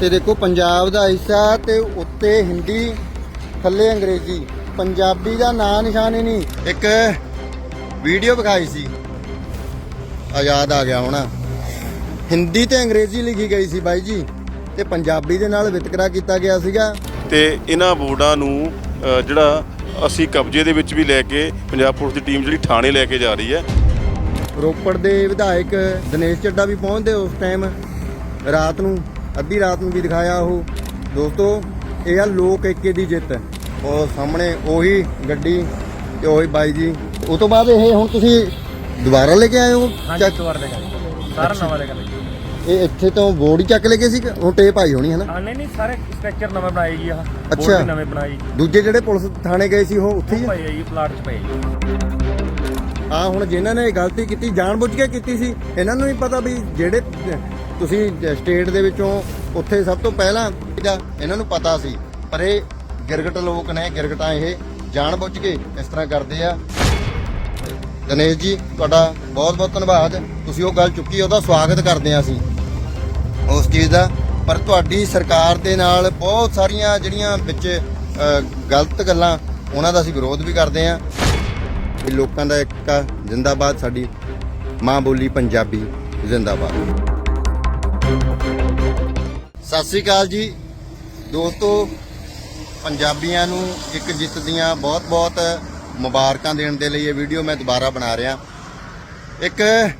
ਤੇ ਦੇਖੋ ਪੰਜਾਬ ਦਾ ਹਿੱਸਾ ਤੇ ਉੱਤੇ ਹਿੰਦੀ ਥੱਲੇ ਅੰਗਰੇਜ਼ੀ। ਪੰਜਾਬੀ ਦਾ ਨਾਂ ਨਿਸ਼ਾਨ ਹੀ ਨਹੀਂ। ਇੱਕ ਵੀਡੀਓ ਵਿਖਾਈ ਸੀ। ਆਜ਼ਾਦ ਆ ਗਿਆ ਹੋਣਾ। ਹਿੰਦੀ ਤੇ ਅੰਗਰੇਜ਼ੀ ਲਿਖੀ ਗਈ ਸੀ ਬਾਈ ਜੀ। ਤੇ ਪੰਜਾਬੀ ਦੇ ਨਾਲ ਵਿਤਕਰਾ ਕੀਤਾ ਗਿਆ ਸੀਗਾ। ਤੇ ਇਹਨਾਂ ਬੋਰਡਾਂ ਨੂੰ ਜਿਹੜਾ ਅਸੀਂ ਕਬਜ਼ੇ ਦੇ ਵਿੱਚ ਵੀ ਲੈ ਕੇ ਪੰਜਾਬ ਪੁਲਿਸ ਦੀ ਟੀਮ ਜਿਹੜੀ ਥਾਣੇ ਲੈ ਕੇ ਜਾ ਰਹੀ ਹੈ। ਰੋਪੜ ਦੇ ਵਿਧਾਇਕ ਦਿਨੇਸ਼ ਚੱਡਾ ਵੀ ਪਹੁੰਚਦੇ ਉਸ ਟਾਈਮ ਰਾਤ ਨੂੰ। ਅੱਧੀ ਰਾਤ ਨੂੰ ਵੀ ਦਿਖਾਇਆ ਉਹ। ਦੋਸਤੋ ਇਹ ਆ ਲੋਕ ਏਕੇ ਦੀ ਜਿੱਤ। ਉਹ ਸਾਹਮਣੇ ਉਹੀ ਗੱਡੀ ਤੇ ਉਹੀ ਬਾਈ ਜੀ। ਉਹ ਤੋਂ ਬਾਅਦ ਇਹ ਹੁਣ ਤੁਸੀਂ ਦੁਬਾਰਾ ਲੈ ਕੇ ਆਏ ਹੋ? ਹਾਂਜੀ ਚੱਕ ਇੱਕ ਵਾਰ ਦੇ ਕਰ ਸਾਰਾ ਨਵਾਂ ਦੇ ਕਰ ਇਹ ਇੱਥੇ ਤੋਂ ਬੋਰਡ ਹੀ ਚੱਕ ਲੈ ਕੇ ਸੀ ਕਿ ਹੁਣ ਟੇਪ ਆਈ ਹੋਣੀ ਹੈ ਨਾ? ਹਾਂ ਨਹੀਂ ਨਹੀਂ ਸਾਰੇ ਸਟਰਕਚਰ ਨਵੇਂ ਬਣਾਏ ਜੀ ਆਹ ਅੱਛਾ। ਵੀ ਨਵੇਂ ਬਣਾਏ ਜੀ ਦੂਜੇ ਜਿਹੜੇ ਪੁਲਿਸ ਥਾਣੇ ਗਏ ਸੀ ਉਹ ਉੱਥੇ ਹੀ ਆ? ਪਏ ਆ ਜੀ ਪਲਾਟ 'ਚ ਪਏ ਜੀ। ਆ ਹੁਣ ਜਿਨ੍ਹਾਂ ਨੇ ਇਹ ਗਲਤੀ ਕੀਤੀ ਜਾਣਬੁੱਝ ਕੇ ਕੀਤੀ ਸੀ ਇਹਨਾਂ ਨੂੰ ਹੀ ਪਤਾ ਵੀ ਜਿਹੜੇ ਤੁਸੀਂ ਸਟੇਟ ਦੇ ਵਿੱਚੋਂ ਉੱਥੇ ਸਭ ਤੋਂ ਪਹਿਲਾਂ ਜਾਂ ਇਹਨਾਂ ਨੂੰ ਪਤਾ ਸੀ, ਪਰ ਇਹ ਗਿਰਗਟ ਲੋਕ ਨੇ, ਗਿਰਗਟਾਂ ਇਹ ਜਾਣਬੁੱਝ ਕੇ ਇਸ ਤਰ੍ਹਾਂ ਕਰਦੇ ਆ। ਗਣੇਸ਼ ਜੀ, ਤੁਹਾਡਾ ਬਹੁਤ ਬਹੁਤ ਧੰਨਵਾਦ। ਤੁਸੀਂ ਉਹ ਗੱਲ ਚੁੱਕੀ, ਉਹਦਾ ਸਵਾਗਤ ਕਰਦੇ ਆ ਅਸੀਂ ਉਸ ਚੀਜ਼ ਦਾ। ਪਰ ਤੁਹਾਡੀ ਸਰਕਾਰ ਦੇ ਨਾਲ ਬਹੁਤ ਸਾਰੀਆਂ ਜਿਹੜੀਆਂ ਵਿੱਚ ਗਲਤ ਗੱਲਾਂ, ਉਹਨਾਂ ਦਾ ਅਸੀਂ ਵਿਰੋਧ ਵੀ ਕਰਦੇ ਆ। ਇਹ ਲੋਕਾਂ ਦਾ ਇੱਕ ਜਿੰਦਾਬਾਦ ਸਾਡੀ ਮਾਂ ਬੋਲੀ ਪੰਜਾਬੀ, ਜਿੰਦਾਬਾਦ। ਸਤਿ ਸ੍ਰੀ ਅਕਾਲ ਜੀ। ਦੋਸਤੋ, ਪੰਜਾਬੀਆਂ ਨੂੰ ਇੱਕ ਜਿੱਤ ਦੀਆਂ ਬਹੁਤ-ਬਹੁਤ ਮੁਬਾਰਕਾਂ ਦੇਣ ਦੇ ਲਈ ਇਹ ਵੀਡੀਓ ਮੈਂ ਦੁਬਾਰਾ ਬਣਾ ਰਿਹਾ। ਇੱਕ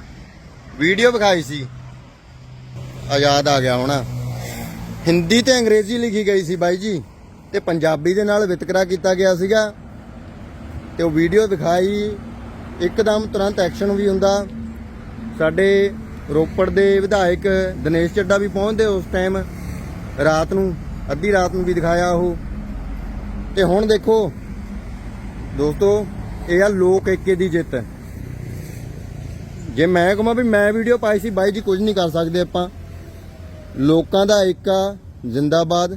ਵੀਡੀਓ ਵਿਖਾਈ ਸੀ। ਆਜ਼ਾਦ ਆ ਗਿਆ ਹੋਣਾ। ਹਿੰਦੀ ਤੇ ਅੰਗਰੇਜ਼ੀ ਲਿਖੀ ਗਈ ਸੀ ਬਾਈ ਜੀ ਤੇ ਪੰਜਾਬੀ ਦੇ ਨਾਲ ਵਿਤਕਰਾ ਕੀਤਾ ਗਿਆ ਸੀਗਾ। ਤੇ ਉਹ ਵੀਡੀਓ ਦਿਖਾਈ, ਇੱਕਦਮ ਤੁਰੰਤ ਐਕਸ਼ਨ ਵੀ ਹੁੰਦਾ। ਸਾਡੇ ਰੋਪੜ ਦੇ ਵਿਧਾਇਕ ਦਿਨੇਸ਼ ਚੱਡਾ ਵੀ ਪਹੁੰਚਦੇ ਉਸ ਟਾਈਮ। ਰਾਤ ਨੂੰ, ਅੱਧੀ ਰਾਤ ਨੂੰ ਵੀ ਦਿਖਾਇਆ ਉਹ। ਤੇ ਹੁਣ ਦੇਖੋ, ਦੋਸਤੋ, ਇਹ ਆ ਲੋਕ ਏਕੇ ਦੀ ਜਿੱਤ। ਜੇ ਮੈਂ ਕਹਾਂ ਵੀ ਮੈਂ ਵੀਡੀਓ ਪਾਈ ਸੀ, ਬਾਈ ਜੀ ਕੁਝ ਨਹੀਂ ਕਰ ਸਕਦੇ ਆਪਾਂ। ਲੋਕਾਂ ਦਾ ਏਕਾ ਜਿੰਦਾਬਾਦ।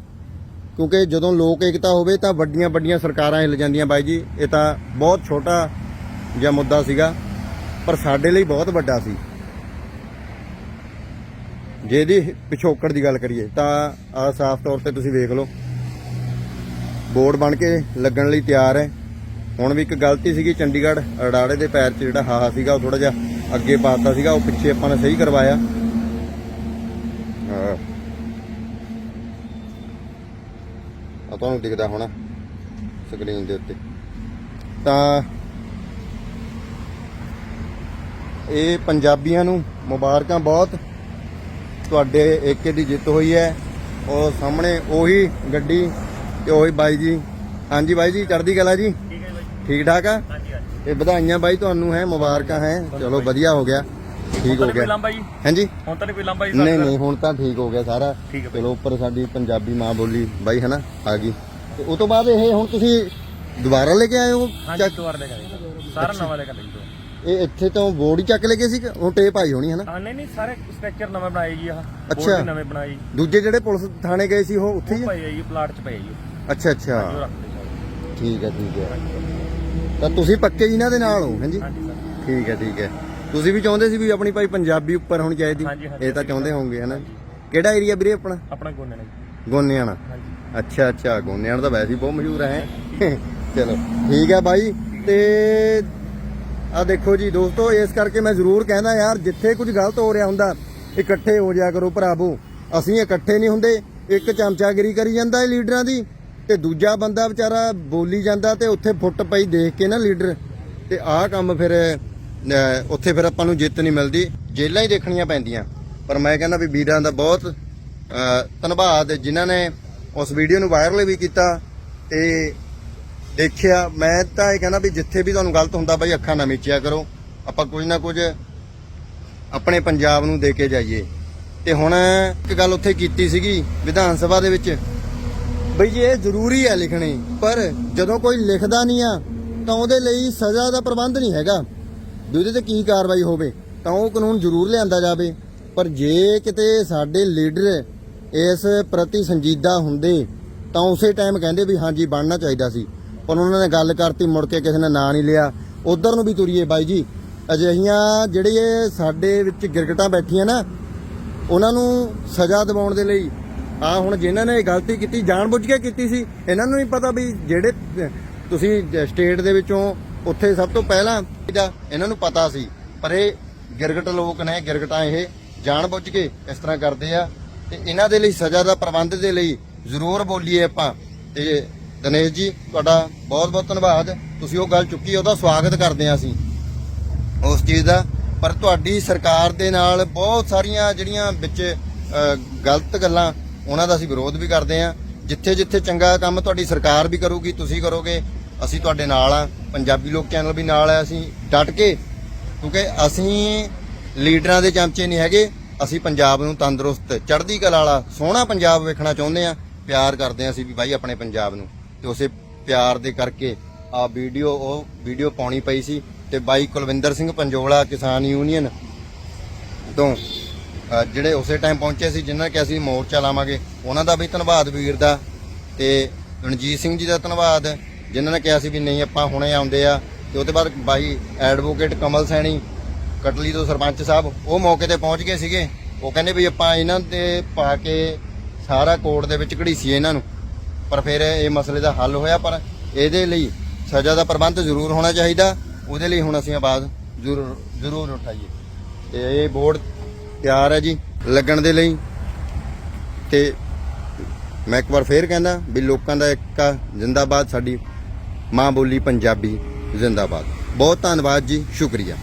ਕਿਉਂਕਿ ਜਦੋਂ ਲੋਕ ਏਕਤਾ ਹੋਵੇ ਤਾਂ ਵੱਡੀਆਂ ਵੱਡੀਆਂ ਸਰਕਾਰਾਂ ਹਿੱਲ ਜਾਂਦੀਆਂ ਬਾਈ ਜੀ। ਇਹ ਤਾਂ ਬਹੁਤ ਛੋਟਾ ਜਿਹਾ ਮੁੱਦਾ ਸੀਗਾ, ਪਰ ਸਾਡੇ ਲਈ ਬਹੁਤ ਵੱਡਾ ਸੀ। ਜੇ ਇਹਦੀ ਪਿਛੋਕੜ ਦੀ ਗੱਲ ਕਰੀਏ ਤਾਂ ਆ ਸਾਫ਼ ਤੌਰ ਤੇ ਤੁਸੀਂ ਵੇਖ ਲਓ। ਬੋਰਡ ਬਣ ਕੇ ਲੱਗਣ ਲਈ ਤਿਆਰ ਹੈ। ਹੁਣ ਵੀ ਇੱਕ ਗਲਤੀ ਸੀਗੀ, ਚੰਡੀਗੜ੍ਹ ਅੜਾੜੇ ਦੇ ਪੈਰ 'ਚ ਜਿਹੜਾ ਹਾਹਾ ਸੀਗਾ, ਉਹ ਥੋੜਾ ਜਿਹਾ ਅੱਗੇ ਪਾਤਾ ਸੀਗਾ, ਉਹ ਪਿੱਛੇ ਆਪਾਂ ਨੇ ਸਹੀ ਕਰਵਾਇਆ। ਆ ਤੁਹਾਨੂੰ ਦਿਖਦਾ ਹੋਣਾ ਸਕਰੀਨ ਦੇ ਉੱਤੇ। ਤਾਂ ਇਹ ਪੰਜਾਬੀਆਂ ਨੂੰ ਮੁਬਾਰਕਾਂ ਬਹੁਤ। ਤੁਹਾਡੇ ਏਕੇ ਦੀ ਜਿੱਤ ਹੋਈ ਹੈ। ਉਹ ਸਾਹਮਣੇ ਉਹੀ ਗੱਡੀ ਤੇ ਉਹੀ ਬਾਈ ਜੀ। ਹਾਂਜੀ ਬਾਈ ਜੀ ਚੜ੍ਹਦੀ ਕਲਾ ਜੀ? ਠੀਕ ਠੀਕ ਠਾਕ ਆ? ਤੇ ਵਧਾਈਆਂ ਬਾਈ ਤੁਹਾਨੂੰ ਹੈ ਮੁਬਾਰਕਾਂ ਹੈ। ਚਲੋ ਵਧੀਆ ਹੋ ਗਿਆ। ਠੀਕ ਹੋ ਗਿਆ। ਹਾਂਜੀ? ਹੁਣ ਤਾਂ ਨਹੀਂ ਕੋਈ ਲੰਬਾ ਜੀ ਨਹੀਂ ਨਹੀਂ ਹੁਣ ਤਾਂ ਠੀਕ ਹੋ ਗਿਆ ਸਾਰਾ। ਚਲੋ ਉੱਪਰ ਸਾਡੀ ਪੰਜਾਬੀ ਮਾਂ ਬੋਲੀ ਬਾਈ ਹਨਾ ਆ ਗਈ। ਤੇ ਉਹ ਤੋਂ ਬਾਅਦ ਇਹ ਹੁਣ ਤੁਸੀਂ ਦੁਬਾਰਾ ਲੈ ਕੇ ਆਏ ਹੋ? ਹਾਂਜੀ ਚੱਕ ਇੱਕ ਵਾਰ ਦੇ ਕਰ ਸਾਰਾ ਨਵਾਂ ਦੇ ਕਰ ਜੀ। ਇਹ ਇੱਥੇ ਤੋਂ ਬੋਰਡ ਹੀ ਚੱਕ ਲੈ ਕੇ ਸੀ ਹੁਣ ਟੇਪ ਆਈ ਹੋਣੀ ਹਾਂ ਨਹੀਂ ਨਹੀਂ ਸਾਰੇ ਸਟਰਕਚਰ ਨਵੇਂ ਬਣਾਏ ਜੀ ਆਹ ਅੱਛਾ। ਵੀ ਨਵੇਂ ਬਣਾਏ ਜੀ। ਦੂਜੇ ਜਿਹੜੇ ਪੁਲਿਸ ਥਾਣੇ ਗਏ ਸੀ ਉਹ ਉੱਥੇ ਹੀ ਆ? ਪਏ ਆ ਜੀ ਪਲਾਟ 'ਚ ਪਏ ਜੀ ਅੱਛਾ ਅੱਛਾ। ਜੋ ਰੱਖਦੇ ਜੀ ਠੀਕ ਹੈ ਠੀਕ ਹੈ। ਤਾਂ ਤੁਸੀਂ ਪੱਕੇ ਇਹਨਾਂ ਦੇ ਨਾਲ ਹੋ ਹਾਂਜੀ ਹਾਂਜੀ ਸਰ। ਠੀਕ ਹੈ ਠੀਕ ਹੈ। ਤੁਸੀਂ ਵੀ ਚਾਹੁੰਦੇ ਸੀ ਵੀ ਆਪਣੀ ਭਾਈ ਪੰਜਾਬੀ ਉੱਪਰ ਹੋਣੀ ਚਾਹੀਦੀ? ਹਾਂਜੀ, ਹਾਂਜੀ, ਇਹ ਤਾਂ ਚਾਹੁੰਦੇ ਹੋਵੋਗੇ ਹਨਾ? ਕਿਹੜਾ ਏਰੀਆ ਵੀਰੇ ਆਪਣਾ? ਆਪਣਾ ਗੋਨੇ ਨੇ ਜੀ। ਗੋਨਿਆਣਾ। ਹਾਂਜੀ। ਅੱਛਾ ਅੱਛਾ। ਗੋਨਿਆਣਾ ਤਾਂ ਵੈਸੇ ਹੀ ਬਹੁਤ ਮਸ਼ਹੂਰ ਹੈ। ਚਲੋ ਠੀਕ ਹੈ ਬਾਈ। ਤੇ ਆ ਦੇਖੋ ਜੀ ਦੋਸਤੋ, ਇਸ ਕਰਕੇ ਮੈਂ ਜ਼ਰੂਰ ਕਹਿੰਦਾ ਯਾਰ, ਜਿੱਥੇ ਕੁਝ ਗਲਤ ਹੋ ਰਿਹਾ ਹੁੰਦਾ, ਇਕੱਠੇ ਹੋ ਜਾ ਕਰੋ ਭਰਾਵੋ। ਅਸੀਂ ਇਕੱਠੇ ਨਹੀਂ ਹੁੰਦੇ, ਇੱਕ ਚਮਚਾਗਿਰੀ ਕਰੀ ਜਾਂਦਾ ਇਹ ਲੀਡਰਾਂ ਦੀ, ਤੇ ਦੂਜਾ ਬੰਦਾ ਵਿਚਾਰਾ ਬੋਲੀ ਜਾਂਦਾ ਤੇ ਉੱਥੇ ਫੁੱਟ ਪਈ ਦੇਖ ਕੇ ਨਾ ਲੀਡਰ। ਤੇ ਆਹ ਕੰਮ ਫਿਰ ਉੱਥੇ ਫਿਰ ਆਪਾਂ ਨੂੰ ਜਿੱਤ ਨਹੀਂ ਮਿਲਦੀ ਜੇਲਾਂ ਹੀ ਦੇਖਣੀਆਂ ਪੈਂਦੀਆਂ। ਪਰ ਮੈਂ ਕਹਿੰਦਾ ਵੀ ਵੀਰਾਂ ਦਾ ਬਹੁਤ ਧੰਨਵਾਦ ਜਿਨ੍ਹਾਂ ਨੇ ਉਸ ਵੀਡੀਓ ਨੂੰ ਵਾਇਰਲ ਵੀ ਕੀਤਾ, ਤੇ ਦੇਖਿਆ, ਮੈਂ ਤਾਂ ਇਹ ਕਹਿੰਦਾ ਵੀ ਜਿੱਥੇ ਵੀ ਤੁਹਾਨੂੰ ਗਲਤ ਹੁੰਦਾ ਬਾਈ, ਅੱਖਾਂ ਨਾ ਮੀਚਿਆ ਕਰੋ। ਆਪਾਂ ਕੁਝ ਨਾ ਕੁਝ ਆਪਣੇ ਪੰਜਾਬ ਨੂੰ ਦੇ ਕੇ ਜਾਈਏ। ਤੇ ਹੁਣ ਇੱਕ ਗੱਲ ਉੱਥੇ ਕੀਤੀ ਸੀਗੀ ਵਿਧਾਨ ਸਭਾ ਦੇ ਵਿੱਚ, ਬਈ ਜੀ ਇਹ ਜ਼ਰੂਰੀ ਹੈ ਲਿਖਣੀ, ਪਰ ਜਦੋਂ ਕੋਈ ਲਿਖਦਾ ਨਹੀਂ ਆ, ਤਾਂ ਉਹਦੇ ਲਈ ਸਜ਼ਾ ਦਾ ਪ੍ਰਬੰਧ ਨਹੀਂ ਹੈਗਾ। ਵੀ ਉਹਦੇ ਤੇ ਕੀ ਕਾਰਵਾਈ ਹੋਵੇ, ਤਾਂ ਉਹ ਕਾਨੂੰਨ ਜ਼ਰੂਰ ਲਿਆਂਦਾ ਜਾਵੇ। ਪਰ ਜੇ ਕਿਤੇ ਸਾਡੇ ਲੀਡਰ ਇਸ ਪ੍ਰਤੀ ਸੰਜੀਦਾ ਹੁੰਦੇ, ਤਾਂ ਉਸੇ ਟਾਈਮ ਕਹਿੰਦੇ ਵੀ ਹਾਂਜੀ, ਬਣਨਾ ਚਾਹੀਦਾ ਸੀ। ਪਰ ਉਹਨਾਂ ਨੇ ਗੱਲ ਕਰਤੀ, ਮੁੜ ਕੇ ਕਿਸੇ ਨੇ ਨਾਂ ਨਹੀਂ ਲਿਆ। ਉਧਰ ਨੂੰ ਵੀ ਤੁਰੀਏ ਬਾਈ ਜੀ। ਅਜਿਹੀਆਂ ਜਿਹੜੇ ਸਾਡੇ ਵਿੱਚ ਗਿਰਗਟਾਂ ਬੈਠੀਆਂ ਨਾ, ਉਹਨਾਂ ਨੂੰ ਸਜ਼ਾ ਦਿਵਾਉਣ ਦੇ ਲਈ ਆ ਹੁਣ ਜਿਨ੍ਹਾਂ ਨੇ ਇਹ ਗਲਤੀ ਕੀਤੀ, ਜਾਣਬੁੱਝ ਕੇ ਕੀਤੀ ਸੀ, ਇਹਨਾਂ ਨੂੰ ਨਹੀਂ ਪਤਾ ਵੀ ਜਿਹੜੇ, ਤੁਸੀਂ ਸਟੇਟ ਦੇ ਵਿੱਚੋਂ ਉੱਥੇ ਸਭ ਤੋਂ ਪਹਿਲਾਂ ਇਹਦਾ ਇਹਨਾਂ ਨੂੰ ਪਤਾ ਸੀ। ਪਰ ਇਹ ਗਿਰਗਟ ਲੋਕ ਨੇ, ਗਿਰਗਟਾਂ ਇਹ ਜਾਣਬੁੱਝ ਕੇ ਇਸ ਤਰ੍ਹਾਂ ਕਰਦੇ ਆ। ਤੇ ਇਹਨਾਂ ਦੇ ਲਈ ਸਜ਼ਾ ਦਾ ਪ੍ਰਬੰਧ ਦੇ ਲਈ ਜ਼ਰੂਰ ਬੋਲੀਏ ਆਪਾਂ। ਤੇ ਦਿਨੇਸ਼ ਜੀ, ਤੁਹਾਡਾ ਬਹੁਤ ਬਹੁਤ ਧੰਨਵਾਦ। ਤੁਸੀਂ ਉਹ ਗੱਲ ਚੁੱਕੀ, ਉਹਦਾ ਸਵਾਗਤ ਕਰਦੇ ਆ ਅਸੀਂ ਉਸ ਚੀਜ਼ ਦਾ। ਪਰ ਤੁਹਾਡੀ ਸਰਕਾਰ ਦੇ ਨਾਲ ਬਹੁਤ ਸਾਰੀਆਂ ਜਿਹੜੀਆਂ ਵਿੱਚ ਗਲਤ ਗੱਲਾਂ, ਉਹਨਾਂ ਦਾ ਅਸੀਂ ਵਿਰੋਧ ਵੀ ਕਰਦੇ ਆ ਜਿੱਥੇ ਜਿੱਥੇ ਚੰਗਾ ਕੰਮ ਤੁਹਾਡੀ ਸਰਕਾਰ ਵੀ ਕਰੂਗੀ, ਤੁਸੀਂ ਕਰੋਗੇ, ਅਸੀਂ ਤੁਹਾਡੇ ਨਾਲ ਆ ਪੰਜਾਬੀ ਲੋਕ ਚੈਨਲ ਵੀ ਨਾਲ ਆ ਅਸੀਂ ਡਟ ਕੇ। ਕਿਉਂਕਿ ਅਸੀਂ ਲੀਡਰਾਂ ਦੇ ਚਮਚੇ ਨਹੀਂ ਹੈਗੇ, ਅਸੀਂ ਪੰਜਾਬ ਨੂੰ ਤੰਦਰੁਸਤ, ਚੜ੍ਹਦੀ ਕਲਾ ਵਾਲਾ, ਸੋਹਣਾ ਪੰਜਾਬ ਵੇਖਣਾ ਚਾਹੁੰਦੇ ਆ ਪਿਆਰ ਕਰਦੇ ਆ ਅਸੀਂ ਵੀ ਬਾਈ, ਆਪਣੇ ਪੰਜਾਬ ਨੂੰ। ਤੇ ਉਸੇ ਪਿਆਰ ਦੇ ਕਰਕੇ ਆ ਵੀਡੀਓ, ਉਹ ਵੀਡੀਓ ਪਾਉਣੀ ਪਈ ਸੀ ਤੇ ਬਾਈ ਕੁਲਵਿੰਦਰ ਸਿੰਘ ਪੰਜੋਲਾ, ਕਿਸਾਨ ਯੂਨੀਅਨ ਤੋਂ ਜਿਹੜੇ ਉਸੇ ਟਾਈਮ ਪਹੁੰਚੇ ਸੀ, ਜਿਨ੍ਹਾਂ ਨੇ ਕਿਹਾ ਸੀ ਮੋਰਚਾ ਲਾਵਾਂਗੇ, ਉਹਨਾਂ ਦਾ ਵੀ ਧੰਨਵਾਦ ਵੀਰ ਦਾ ਤੇ ਰਣਜੀਤ ਸਿੰਘ ਜੀ ਦਾ ਧੰਨਵਾਦ, ਜਿਨ੍ਹਾਂ ਨੇ ਕਿਹਾ ਸੀ ਵੀ ਨਹੀਂ, ਆਪਾਂ ਹੁਣੇ ਆਉਂਦੇ ਆ। ਤੇ ਉਹਦੇ ਬਾਅਦ ਬਾਈ ਐਡਵੋਕੇਟ ਕਮਲ ਸੈਣੀ, ਕਟਲੀ ਤੋਂ ਸਰਪੰਚ ਸਾਹਿਬ, ਉਹ ਮੌਕੇ ਤੇ ਪਹੁੰਚ ਗਏ ਸੀਗੇ। ਉਹ ਕਹਿੰਦੇ ਵੀ ਆਪਾਂ ਇਹਨਾਂ ਤੇ ਪਾ ਕੇ ਸਾਰਾ ਕੋਰਟ ਦੇ ਵਿੱਚ ਘੜੀਸੀਏ ਇਹਨਾਂ ਨੂੰ। ਪਰ ਫਿਰ ਇਹ ਮਸਲੇ ਦਾ ਹੱਲ ਹੋਇਆ, ਪਰ ਇਹਦੇ ਲਈ ਸਜ਼ਾ ਦਾ ਪ੍ਰਬੰਧ ਜ਼ਰੂਰ ਹੋਣਾ ਚਾਹੀਦਾ। ਉਹਦੇ ਲਈ ਹੁਣ ਅਸੀਂ ਆਵਾਜ਼ ਜ਼ਰੂਰ ਜ਼ਰੂਰ ਉਠਾਈਏ। ਤੇ ਇਹ ਬੋਰਡ ਤਿਆਰ ਹੈ ਜੀ ਲੱਗਣ ਦੇ ਲਈ। ਤੇ ਮੈਂ ਇੱਕ ਵਾਰ ਫੇਰ ਕਹਿੰਦਾ ਵੀ ਲੋਕਾਂ ਦਾ ਇੱਕ ਜਿੰਦਾਬਾਦ, ਸਾਡੀ ਮਾਂ ਬੋਲੀ ਪੰਜਾਬੀ ਜਿੰਦਾਬਾਦ। ਬਹੁਤ ਧੰਨਵਾਦ ਜੀ, ਸ਼ੁਕਰੀਆ।